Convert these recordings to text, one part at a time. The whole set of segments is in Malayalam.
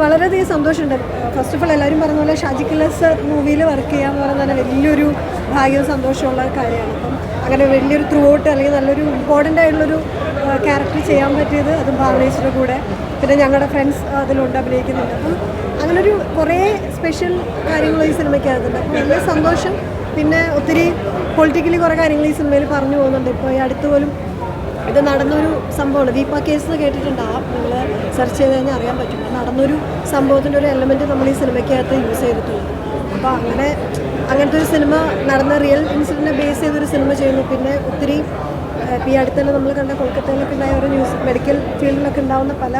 വളരെയധികം സന്തോഷമുണ്ട്. ഫസ്റ്റ് ഓഫ് ഓൾ എല്ലാവരും പറഞ്ഞ പോലെ ഷാജി കില്ലസ് മൂവിയിൽ വർക്ക് ചെയ്യുക എന്ന് പറയുന്നത് തന്നെ വലിയൊരു ഭാഗ്യവും സന്തോഷമുള്ള കാര്യമാണ്. അപ്പം അങ്ങനെ വലിയൊരു ത്രൂ ഔട്ട് അല്ലെങ്കിൽ നല്ലൊരു ഇമ്പോർട്ടന്റ് ആയിട്ടുള്ളൊരു ക്യാരക്ടർ ചെയ്യാൻ പറ്റിയത് അതും ഭാവനേശ്വരുടെ കൂടെ. പിന്നെ ഞങ്ങളുടെ ഫ്രണ്ട്സ് അതിലുണ്ട് അഭിനയിക്കുന്നുണ്ട്. അപ്പം അങ്ങനൊരു കുറേ സ്പെഷ്യൽ കാര്യങ്ങൾ ഈ സിനിമയ്ക്കകത്തുണ്ട് അപ്പം വലിയ സന്തോഷം. പിന്നെ ഒത്തിരി പൊളിറ്റിക്കലി കുറേ കാര്യങ്ങൾ ഈ സിനിമയിൽ പറഞ്ഞു പോകുന്നുണ്ട്. ഇപ്പോൾ ഈ അടുത്ത് പോലും ഇത് നടന്നൊരു സംഭവമാണ്. ദീപ കേസ് എന്ന് ആ നിങ്ങൾ സെർച്ച് ചെയ്ത് കഴിഞ്ഞാൽ അറിയാൻ പറ്റും. നടന്നൊരു സംഭവത്തിന്റെ ഒരു എലമെന്റ് നമ്മൾ ഈ സിനിമയ്ക്കകത്ത് യൂസ് ചെയ്തിട്ടുണ്ട് അപ്പോൾ അങ്ങനെ അങ്ങനത്തെ ഒരു സിനിമ നടന്ന റിയൽ ഇൻസിഡന്റിനെ ബേസ് ചെയ്തൊരു സിനിമ ചെയ്യുന്നു. പിന്നെ ഒത്തിരി ഇപ്പം ഈ അടുത്ത് തന്നെ നമ്മൾ കണ്ട കൊൽക്കത്തയിലൊക്കെ ഉണ്ടായ ഒരു ന്യൂസ് മെഡിക്കൽ ഫീൽഡിലൊക്കെ ഉണ്ടാവുന്ന പല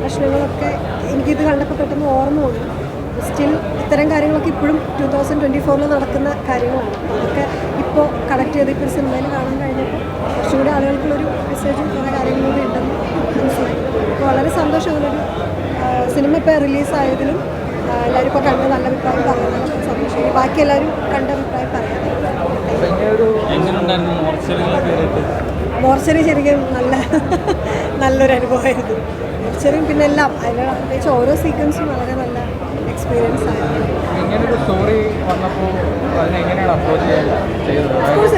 പ്രശ്നങ്ങളൊക്കെ എനിക്കിത് കണ്ടപ്പോൾ പെട്ടെന്ന് ഓർമ്മ വന്നു. സ്റ്റിൽ ഇത്തരം കാര്യങ്ങളൊക്കെ ഇപ്പോഴും ടു തൗസൻഡ് ട്വന്റി ഫോറിൽ നടക്കുന്ന കാര്യങ്ങളാണ്. അതൊക്കെ ഇപ്പോൾ കണക്ട് ചെയ്ത് ഇപ്പോൾ സിനിമയിൽ കാണാൻ ആളുകൾക്കുള്ളൊരു മെസ്സേജും കുറേ കാര്യങ്ങളും കൂടി ഉണ്ടെന്ന് മനസ്സിലായി. അപ്പോൾ വളരെ സന്തോഷം അങ്ങനൊരു ആ, സിനിമ ഇപ്പോൾ റിലീസായതിലും എല്ലാവരും ഇപ്പോൾ കണ്ട് നല്ല അഭിപ്രായം പറയുന്നതിലും സന്തോഷം ബാക്കി എല്ലാവരും കണ്ട അഭിപ്രായം പറയാം. മോർച്ചറി ശരിക്കും നല്ല നല്ലൊരു അനുഭവമായിരുന്നു മോർച്ചറിയും പിന്നെ എല്ലാം അതിൽ പ്രത്യേകിച്ച് ഓരോ സീക്വൻസും വളരെ നല്ല എക്സ്പീരിയൻസ് ആയിരുന്നു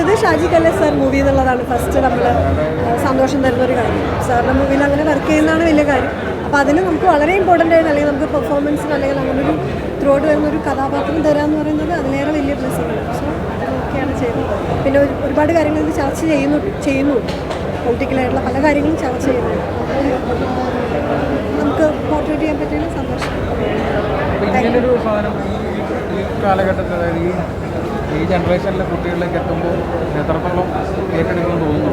ഇത് ഷാജി കല്ലേ സാർ മൂവി എന്നുള്ളതാണ് ഫസ്റ്റ് നമ്മൾ സന്തോഷം തരുന്ന ഒരു കാര്യം. സാറിന്റെ മൂവിയിൽ അങ്ങനെ വർക്ക് ചെയ്യുന്നതാണ് വലിയ കാര്യം. അപ്പോൾ അതിന് നമുക്ക് വളരെ ഇമ്പോർട്ടന്റ് ആയിട്ട് അല്ലെങ്കിൽ നമുക്ക് പെർഫോമൻസിന് അല്ലെങ്കിൽ അങ്ങനെ ഒരു ത്രോട്ട് വരുന്ന ഒരു കഥാപാത്രം തരാമെന്ന് പറയുന്നത് അതിലേറെ വലിയ ബ്ലെസ്സിംഗ് ആണ്. സോ അതൊക്കെയാണ് ചെയ്യുന്നത് പിന്നെ ഒരുപാട് കാര്യങ്ങൾ ഇത് ചർച്ച ചെയ്യുന്നു ചെയ്യുന്നു പൊളിറ്റിക്കലായിട്ടുള്ള പല കാര്യങ്ങളും ചർച്ച ചെയ്യുന്നു നമുക്ക് പോർട്രേറ്റ് ചെയ്യാൻ പറ്റിയ സന്തോഷം അപ്പോൾ ഇങ്ങനൊരു സാധനം ഈ- കാലഘട്ടത്തിൽ അതായത് ഈ ഈ ജനറേഷനിലെ കുട്ടികളിലേക്ക് എത്തുമ്പോൾ എത്രത്തോളം ഏറ്റെടുക്കുമെന്ന് തോന്നുന്നു?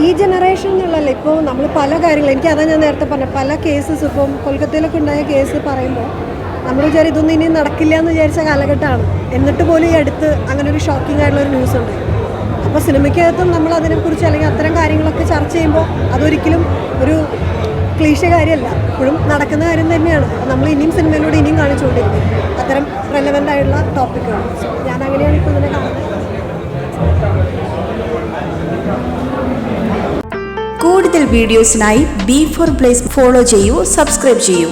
ഈ ജനറേഷൻ എന്നുള്ളതല്ല ഇപ്പോൾ നമ്മൾ പല കാര്യങ്ങളും എനിക്ക് അതാ ഞാൻ നേരത്തെ പറഞ്ഞത് പല കേസസ് ഇപ്പം കൊൽക്കത്തയിലൊക്കെ ഉണ്ടായ കേസ് പറയുമ്പോൾ നമ്മൾ വിചാരം ഇതൊന്നും ഇനി നടക്കില്ല എന്ന് വിചാരിച്ച കാലഘട്ടമാണ്. എന്നിട്ട് പോലും ഈ അടുത്ത് അങ്ങനെ ഒരു ഷോക്കിംഗ് ആയിട്ടുള്ള ഒരു ന്യൂസ് ഉണ്ട്. അപ്പോൾ സിനിമയ്ക്കകത്തും നമ്മൾ അതിനെക്കുറിച്ച് അല്ലെങ്കിൽ അത്തരം കാര്യങ്ങളൊക്കെ ചർച്ച ചെയ്യുമ്പോൾ അതൊരിക്കലും ഒരു ക്ലീശ കാര്യമല്ല. ഇപ്പോഴും നടക്കുന്ന കാര്യം തന്നെയാണ്. നമ്മൾ ഇനിയും സിനിമയിലൂടെ ഇനിയും കാണിച്ചുകൊണ്ടിരിക്കും. അത്തരം റെലവെന്റ് ആയിട്ടുള്ള ടോപ്പിക്കുകൾ സോ ഞാൻ അങ്ങനെയാണ് ഇപ്പോൾ ഇതിനെ കാണുന്നത്. കൂടുതൽ വീഡിയോസിനായി ബി ഫോർ പ്ലേസ് ഫോളോ ചെയ്യൂ സബ്സ്ക്രൈബ് ചെയ്യൂ.